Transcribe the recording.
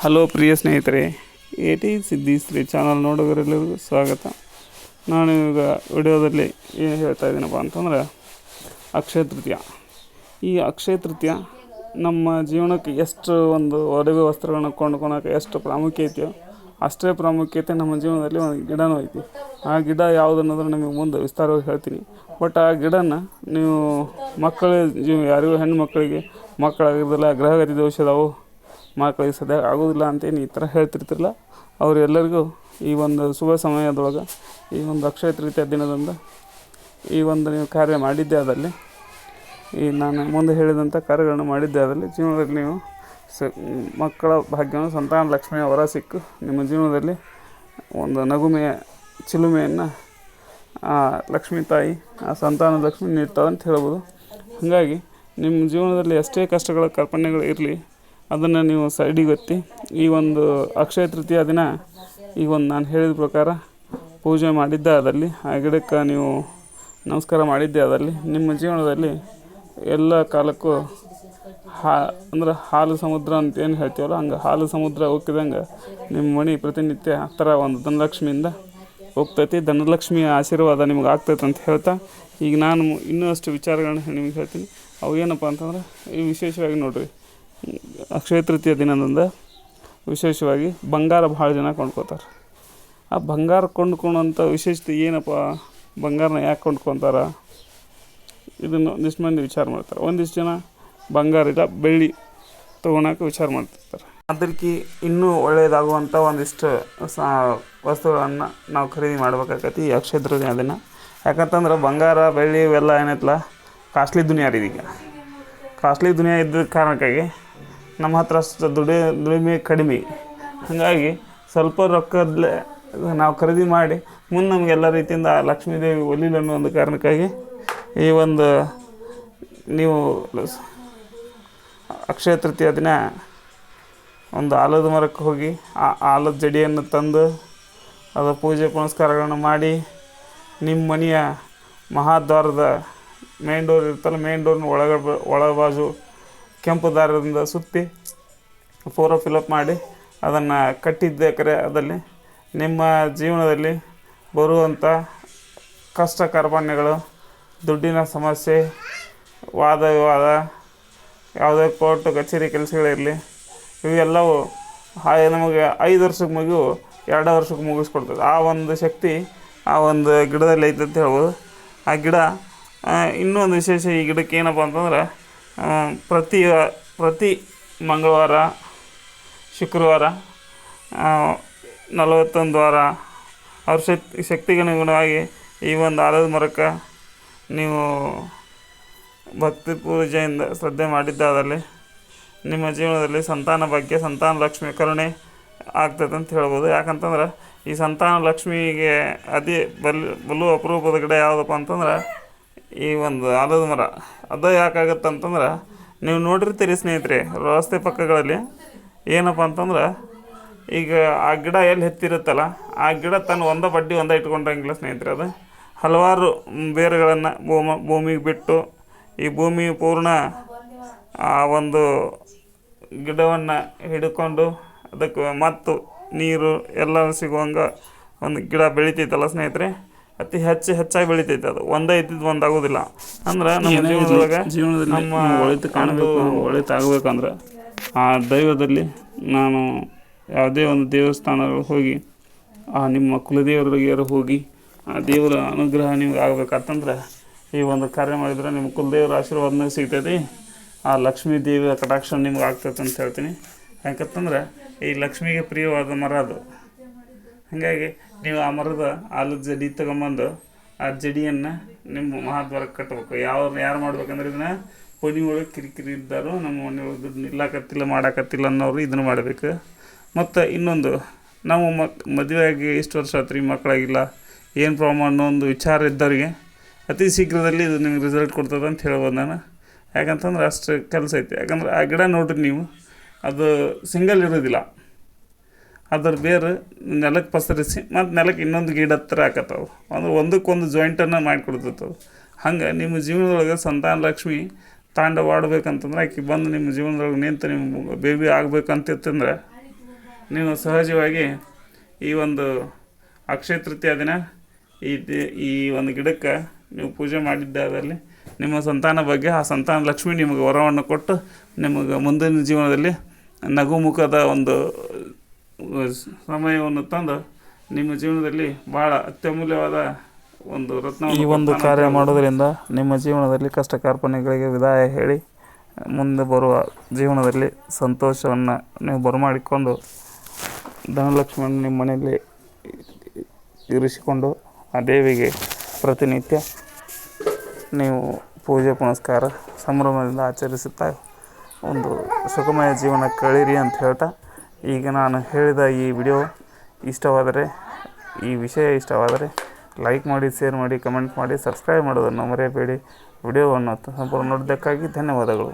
Hello ಪ್ರಿಯ ಸ್ನೇಹಿತರೆ, A T ಸಿದ್ದಿಸ್ತ್ರಿ ಚಾನಲ್ ನೋಡುಗರೆಲ್ಲರಿಗೂ ಸ್ವಾಗತ. ನಾನು ಈಗ ವಿಡಿಯೋದಲ್ಲಿ ಏನು ಹೇಳ್ತಾ ಇದ್ದೀನಪ್ಪ ಅಂತಂದ್ರೆ, ಅಕ್ಷಯ ತೃತೀಯ. ಈ ಅಕ್ಷಯ ತೃತೀಯ ನಮ್ಮ ಜೀವನಕ್ಕೆ ಎಷ್ಟು ಒಂದು ಒಡವೆ ವಸ್ತ್ರಗಳನ್ನ ಕೊಂಡ್ಕೊಳಕ್ಕೆ ಎಷ್ಟು ಪ್ರಾಮುಖ್ಯತೆಯೋ ಅಷ್ಟೇ ಪ್ರಾಮುಖ್ಯತೆ ನಮ್ಮ ಜೀವನದಲ್ಲಿ ಒಂದು ಗಿಡನೂ ಐತಿ. ಆ ಗಿಡ ಯಾವುದು ಅನ್ನೋದನ್ನ ನಿಮಗೆ ಮುಂದೆ ವಿಸ್ತಾರವಾಗಿ ಹೇಳ್ತೀನಿ. ಬಟ್ ಆ ಗಿಡನ ನೀವು ಮಕ್ಕಳ ಜೀವ ಯಾರಿಗೂ ಹೆಣ್ಣು ಮಕ್ಕಳಿಗೆ, ಮಕ್ಕಳಾಗಿರೋದಿಲ್ಲ ಗ್ರಹಗತಿ ದೋಷ ಅದಾವು ಮಕ್ಕಳಿಗೆ ಸದ್ಯ ಆಗೋದಿಲ್ಲ ಅಂತೇನು ಈ ಥರ ಹೇಳ್ತಿರ್ತಿರಲ್ಲ, ಅವರೆಲ್ಲರಿಗೂ ಈ ಒಂದು ಶುಭ ಸಮಯದೊಳಗೆ ಈ ಒಂದು ಅಕ್ಷಯ ತೃತೀಯ ದಿನದಂದು ಈ ಒಂದು ನೀವು ಕಾರ್ಯ ಮಾಡಿದ್ದೇ ಅದರಲ್ಲಿ ಈ ನಾನು ಮುಂದೆ ಹೇಳಿದಂಥ ಕಾರ್ಯಗಳನ್ನು ಮಾಡಿದ್ದೇ ಅದರಲ್ಲಿ ಜೀವನದಲ್ಲಿ ನೀವು ಸ, ಮಕ್ಕಳ ಭಾಗ್ಯವನ್ನು ಸಂತಾನ ಲಕ್ಷ್ಮಿಯ ವರ ಸಿಕ್ಕು. ನಿಮ್ಮ ಜೀವನದಲ್ಲಿ ಒಂದು ನಗುಮೆಯ ಚಿಲುಮೆಯನ್ನು ಆ ಲಕ್ಷ್ಮೀ ತಾಯಿ, ಆ ಸಂತಾನ ಲಕ್ಷ್ಮಿ ನೀಡ್ತಾಳೆ ಅಂತ ಹೇಳ್ಬೋದು. ಹಾಗಾಗಿ ನಿಮ್ಮ ಜೀವನದಲ್ಲಿ ಎಷ್ಟೇ ಕಷ್ಟಗಳ ಕಲ್ಪನೆಗಳು ಇರಲಿ ಅದನ್ನು ನೀವು ಸೈಡಿಗೆ ಒತ್ತಿ, ಈ ಒಂದು ಅಕ್ಷಯ ತೃತೀಯ ದಿನ ಈಗ ಒಂದು ನಾನು ಹೇಳಿದ ಪ್ರಕಾರ ಪೂಜೆ ಮಾಡಿದ್ದೆ ಅದರಲ್ಲಿ, ಆ ಗಿಡಕ್ಕೆ ನೀವು ನಮಸ್ಕಾರ ಮಾಡಿದ್ದೆ ಅದರಲ್ಲಿ. ನಿಮ್ಮ ಜೀವನದಲ್ಲಿ ಎಲ್ಲ ಕಾಲಕ್ಕೂ ಹಾ, ಅಂದ್ರೆ ಹಾಲು ಸಮುದ್ರ ಅಂತ ಏನು ಹೇಳ್ತೀವಲ್ಲ, ಹಂಗೆ ಹಾಲು ಸಮುದ್ರ ಉಕ್ಕಿದಂಗೆ ನಿಮ್ಮ ಮನೆ ಪ್ರತಿನಿತ್ಯ ಆ ಥರ ಒಂದು ಧನಲಕ್ಷ್ಮಿಯಿಂದ ಹೋಗ್ತೈತಿ ಧನಲಕ್ಷ್ಮಿಯ ಆಶೀರ್ವಾದ ನಿಮ್ಗೆ ಆಗ್ತೈತೆ ಅಂತ ಹೇಳ್ತಾ, ಈಗ ನಾನು ಇನ್ನೂ ಅಷ್ಟು ವಿಚಾರಗಳನ್ನ ನಿಮಗೆ ಹೇಳ್ತೀನಿ. ಅವು ಏನಪ್ಪ ಅಂತಂದ್ರೆ, ಈ ವಿಶೇಷವಾಗಿ ನೋಡ್ರಿ ಅಕ್ಷಯ ತೃತೀಯ ದಿನದಿಂದ ವಿಶೇಷವಾಗಿ ಬಂಗಾರ ಭಾಳ ಜನ ಕೊಂಡ್ಕೋತಾರೆ. ಆ ಬಂಗಾರ ಕೊಂಡ್ಕೊಳೋಂಥ ವಿಶೇಷತೆ ಏನಪ್ಪ? ಬಂಗಾರನ ಯಾಕೆ ಕೊಂಡ್ಕೊತಾರೆ? ಇದನ್ನು ಒಂದಿಷ್ಟು ಮಂದಿ ವಿಚಾರ ಮಾಡ್ತಾರೆ. ಒಂದಿಷ್ಟು ಜನ ಬಂಗಾರ ಇಲ್ಲ, ಬೆಳ್ಳಿ ತೊಗೊಳಕ್ಕೆ ವಿಚಾರ ಮಾಡ್ತಿರ್ತಾರೆ. ಅದಕ್ಕೆ ಇನ್ನೂ ಒಳ್ಳೆಯದಾಗುವಂಥ ಒಂದಿಷ್ಟು ಸಾ ವಸ್ತುಗಳನ್ನು ನಾವು ಖರೀದಿ ಮಾಡ್ಬೇಕಾಗತ್ತೆ ಈ ಅಕ್ಷಯ ತೃತೀಯ ದಿನ. ಯಾಕಂತಂದ್ರೆ ಬಂಗಾರ, ಬೆಳ್ಳಿ ಇವೆಲ್ಲ ಏನೈತಲ್ಲ ಕಾಸ್ಟ್ಲಿ ದುನಿಯಾರಿದೀಗ ಕಾಸ್ಟ್ಲಿ ದುನಿಯಾ ಇದ್ದ ಕಾರಣಕ್ಕಾಗಿ ನಮ್ಮ ಹತ್ರ ಅಷ್ಟು ದುಡಿ, ದುಡಿಮೆ ಕಡಿಮೆ. ಹಾಗಾಗಿ ಸ್ವಲ್ಪ ರೊಕ್ಕದಲ್ಲೇ ನಾವು ಖರೀದಿ ಮಾಡಿ, ಮುಂದೆ ನಮಗೆ ಎಲ್ಲ ರೀತಿಯಿಂದ ಲಕ್ಷ್ಮೀದೇವಿ ಲಕ್ಷ್ಮೀ ದೇವಿ ಒಲಿಲ್ಲ ಅನ್ನೋ ಒಂದು ಕಾರಣಕ್ಕಾಗಿ ಈ ಒಂದು ನೀವು ಅಕ್ಷಯ ತೃತೀಯ ದಿನ ಒಂದು ಆಲದ ಮರಕ್ಕೆ ಹೋಗಿ ಆ ಆಲದ ಜಡಿಯನ್ನು ತಂದು ಅದರ ಪೂಜೆ ಪುನಸ್ಕಾರಗಳನ್ನು ಮಾಡಿ, ನಿಮ್ಮ ಮನೆಯ ಮಹಾದ್ವಾರದ ಮೇನ್ ಡೋರ್ ಇರ್ತಲ್ಲ ಮೇನ್ ಡೋರ್ನ ಒಳಗ ಒಳ ಬಾಜು ಕೆಂಪು ದಾರದಿಂದ ಸುತ್ತಿ ಪೂರ ಫಿಲಪ್ ಮಾಡಿ ಅದನ್ನು ಕಟ್ಟಿದ್ದೇಕರೆ ಅದರಲ್ಲಿ ನಿಮ್ಮ ಜೀವನದಲ್ಲಿ ಬರುವಂಥ ಕಷ್ಟ ಕಾರ್ಪಣ್ಯಗಳು ದುಡ್ಡಿನ ಸಮಸ್ಯೆ, ವಾದ ವಿವಾದ, ಯಾವುದೇ ಕೋರ್ಟ್ ಕಚೇರಿ ಕೆಲಸಗಳಿರಲಿ, ಇವೆಲ್ಲವೂ ಹಾಗೆ ನಮಗೆ ಐದು ವರ್ಷಕ್ಕೆ ಮುಗಿವು ಎರಡು ವರ್ಷಕ್ಕೆ ಮುಗಿಸ್ಕೊಡ್ತದೆ. ಆ ಒಂದು ಶಕ್ತಿ ಆ ಒಂದು ಗಿಡದಲ್ಲಿ ಐತೆ ಅಂತ ಹೇಳ್ಬೋದು. ಆ ಗಿಡ ಇನ್ನೊಂದು ವಿಶೇಷ ಈ ಗಿಡಕ್ಕೆ ಏನಪ್ಪ ಅಂತಂದ್ರೆ ಪ್ರತಿ ಪ್ರತಿ ಮಂಗಳವಾರ, ಶುಕ್ರವಾರ ನಲವತ್ತೊಂದು ವಾರ ಅವ್ರ ಶಕ್ತಿ ಶಕ್ತಿಗೆ ಅನುಗುಣವಾಗಿ ಈ ಒಂದು ಆಲದ ಮರಕ್ಕೆ ನೀವು ಭಕ್ತಿ ಪೂಜೆಯಿಂದ ಶ್ರದ್ಧೆ ಮಾಡಿದ್ದಾದಲ್ಲಿ ನಿಮ್ಮ ಜೀವನದಲ್ಲಿ ಸಂತಾನ ಭಾಗ್ಯ, ಸಂತಾನ ಲಕ್ಷ್ಮಿ ಕರುಣೆ ಆಗ್ತದೆ ಅಂತ ಹೇಳ್ಬೋದು. ಯಾಕಂತಂದ್ರೆ ಈ ಸಂತಾನ ಲಕ್ಷ್ಮಿಗೆ ಅದೇ ಬಲ್, ಬಲು ಅಪರೂಪದ ಗಿಡ ಯಾವುದಪ್ಪ ಅಂತಂದ್ರೆ ಈ ಒಂದು ಆಲದ ಮರ. ಅದು ಯಾಕಾಗತ್ತೆ ಅಂತಂದ್ರೆ ನೀವು ನೋಡಿರ್ತೀರಿ ಸ್ನೇಹಿತರೆ, ರಸ್ತೆ ಪಕ್ಕಗಳಲ್ಲಿ ಏನಪ್ಪ ಅಂತಂದ್ರೆ, ಈಗ ಆ ಗಿಡ ಎಲ್ಲಿ ಹೆತ್ತಿರುತ್ತಲ್ಲ, ಆ ಗಿಡ ತನ್ನ ಒಂದ ಬಡ್ಡಿ ಒಂದ ಇಟ್ಕೊಂಡಂಗಿಲ್ಲ ಸ್ನೇಹಿತರೆ ಅದು. ಹಲವಾರು ಬೇರುಗಳನ್ನು ಭೂಮ, ಭೂಮಿಗೆ ಬಿಟ್ಟು, ಈ ಭೂಮಿ ಪೂರ್ಣ, ಆ ಒಂದು ಗಿಡವನ್ನು ಹಿಡ್ಕೊಂಡು, ಅದಕ್ಕೆ ಮತ್ತು ನೀರು ಎಲ್ಲ ಸಿಗುವಂಗೆ ಒಂದು ಗಿಡ ಬೆಳಿತೈತಲ್ಲ ಸ್ನೇಹಿತರೆ. ಅತಿ ಹೆಚ್ಚು ಹೆಚ್ಚಾಗಿ ಬೆಳಿತೈತೆ ಅದು. ಒಂದೇ ಇದ್ದಿದ್ದು ಒಂದು ಆಗೋದಿಲ್ಲ. ಅಂದ್ರೆ ನಮ್ಮ ಜೀವನದೊಳಗೆ ಜೀವನದಲ್ಲಿ ನಮ್ಮ ಒಳಿತು ಕಾಣಬೇಕು ಒಳಿತಾಗಬೇಕಂದ್ರೆ ಆ ದೈವದಲ್ಲಿ ನಾನು ಯಾವುದೇ ಒಂದು ದೇವಸ್ಥಾನಗಳು ಹೋಗಿ ಆ ನಿಮ್ಮ ಕುಲದೇವರಿಗೆ ಹೋಗಿ ಆ ದೇವರ ಅನುಗ್ರಹ ನಿಮ್ಗೆ ಆಗಬೇಕಂತಂದ್ರೆ ಈ ಒಂದು ಕಾರ್ಯ ಮಾಡಿದ್ರೆ ನಿಮ್ಮ ಕುಲದೇವರ ಆಶೀರ್ವಾದನೂ ಸಿಗ್ತೈತಿ. ಆ ಲಕ್ಷ್ಮೀ ದೇವಿಯ ಕಟಾಕ್ಷ ನಿಮ್ಗೆ ಆಗ್ತೈತೆ ಅಂತ ಹೇಳ್ತೀನಿ. ಯಾಕಂತಂದ್ರೆ ಈ ಲಕ್ಷ್ಮಿಗೆ ಪ್ರಿಯವಾದ ಮರ ಅದು. ಹಾಗಾಗಿ ನೀವು ಆ ಮರದ ಆಲದ ಜಡಿ ತಗೊಂಬಂದು ಆ ಜಡಿಯನ್ನು ನಿಮ್ಮ ಮಹಾದ್ವಾರಕ್ಕೆ ಕಟ್ಟಬೇಕು. ಯಾವ ಯಾರು ಮಾಡ್ಬೇಕಂದ್ರೆ ಇದನ್ನ ಪಣಿ ಒಳಗೆ ಕಿರಿಕಿರಿ ಇದ್ದಾರೋ ನಮ್ಮ ಮನೆ ಒಳಗೆ ದುಡ್ಡು ನಿಲ್ಲಕತ್ತಿಲ್ಲ, ಮಾಡಾಕತ್ತಿಲ್ಲ ಅನ್ನೋರು ಇದನ್ನು ಮಾಡಬೇಕು. ಮತ್ತು ಇನ್ನೊಂದು, ನಾವು ಮಕ್ ಮದುವೆಯಾಗಿ ಇಷ್ಟು ವರ್ಷ ಆತ್ರಿ ಮಕ್ಕಳಾಗಿಲ್ಲ, ಏನು ಪ್ರಾಬ್ಲಮ್ ಅನ್ನೋ ಒಂದು ವಿಚಾರ ಇದ್ದವ್ರಿಗೆ ಅತಿ ಶೀಘ್ರದಲ್ಲಿ ಇದು ನಿಮ್ಗೆ ರಿಸಲ್ಟ್ ಕೊಡ್ತದೆ ಅಂತ ಹೇಳ್ಬೋದು ನಾನು. ಯಾಕಂತಂದ್ರೆ ಅಷ್ಟು ಕೆಲಸ ಐತೆ. ಯಾಕಂದ್ರೆ ಆ ಗಿಡ ನೋಡ್ರಿ ನೀವು, ಅದು ಸಿಂಗಲ್ ಇರೋದಿಲ್ಲ. ಅದ್ರ ಬೇರು ನೆಲಕ್ಕೆ ಪಸರಿಸಿ ಮತ್ತು ನೆಲಕ್ಕೆ ಇನ್ನೊಂದು ಗಿಡ ಹತ್ರ ಹಾಕತ್ತವು. ಅಂದ್ರೆ ಒಂದಕ್ಕೊಂದು ಜಾಯಿಂಟನ್ನು ಅದು ಹಂಗೆ ನಿಮ್ಮ ಜೀವನದೊಳಗೆ ಸಂತಾನ ಲಕ್ಷ್ಮಿ ತಾಂಡವಾಡ್ಬೇಕಂತಂದ್ರೆ ಆಕೆ ಬಂದು ನಿಮ್ಮ ಜೀವನದೊಳಗೆ ನಿಂತು ನಿಮ್ಮ ಬೇಬಿ ಆಗ್ಬೇಕಂತಿತ್ತಂದ್ರೆ ನೀವು ಸಹಜವಾಗಿ ಈ ಒಂದು ಅಕ್ಷಯ ತೃತೀಯ ದಿನ ಈ ಈ ಒಂದು ಗಿಡಕ್ಕೆ ನೀವು ಪೂಜೆ ಮಾಡಿದ್ದಾದಲ್ಲಿ ನಿಮ್ಮ ಸಂತಾನ ಬಗ್ಗೆ ಆ ಸಂತಾನ ಲಕ್ಷ್ಮಿ ನಿಮಗೆ ವರವನ್ನು ಕೊಟ್ಟು ನಿಮಗೆ ಮುಂದಿನ ಜೀವನದಲ್ಲಿ ನಗುಮುಖದ ಒಂದು ಸಮಯವನ್ನು ತಂದು ನಿಮ್ಮ ಜೀವನದಲ್ಲಿ ಭಾಳ ಅತ್ಯಮೂಲ್ಯವಾದ ಒಂದು ರತ್ನ ಈ ಒಂದು ಕಾರ್ಯ ಮಾಡೋದರಿಂದ ನಿಮ್ಮ ಜೀವನದಲ್ಲಿ ಕಷ್ಟ ಕಾರ್ಪಣ್ಯಗಳಿಗೆ ವಿದಾಯ ಹೇಳಿ ಮುಂದೆ ಬರುವ ಜೀವನದಲ್ಲಿ ಸಂತೋಷವನ್ನು ನೀವು ಬರಮಾಡಿಕೊಂಡು ಧನಲಕ್ಷ್ಮಿಯನ್ನು ನಿಮ್ಮ ಮನೆಯಲ್ಲಿ ಇರಿಸಿಕೊಂಡು ಆ ದೇವಿಗೆ ಪ್ರತಿನಿತ್ಯ ನೀವು ಪೂಜೆ ಪುನಸ್ಕಾರ ಸಂಭ್ರಮದಿಂದ ಆಚರಿಸುತ್ತಾ ಒಂದು ಸುಖಮಯ ಜೀವನ ಕಳೀರಿ ಅಂತ ಹೇಳ್ತಾ ಈಗ ನಾನು ಹೇಳಿದ ಈ ವಿಡಿಯೋ ಇಷ್ಟವಾದರೆ, ಈ ವಿಷಯ ಇಷ್ಟವಾದರೆ ಲೈಕ್ ಮಾಡಿ ಶೇರ್ ಮಾಡಿ ಕಮೆಂಟ್ ಮಾಡಿ ಸಬ್ಸ್ಕ್ರೈಬ್ ಮಾಡೋದನ್ನು ಮರೆಯಬೇಡಿ. ವಿಡಿಯೋವನ್ನು ಸಂಪೂರ್ಣ ನೋಡಿದ್ದಕ್ಕಾಗಿ ಧನ್ಯವಾದಗಳು.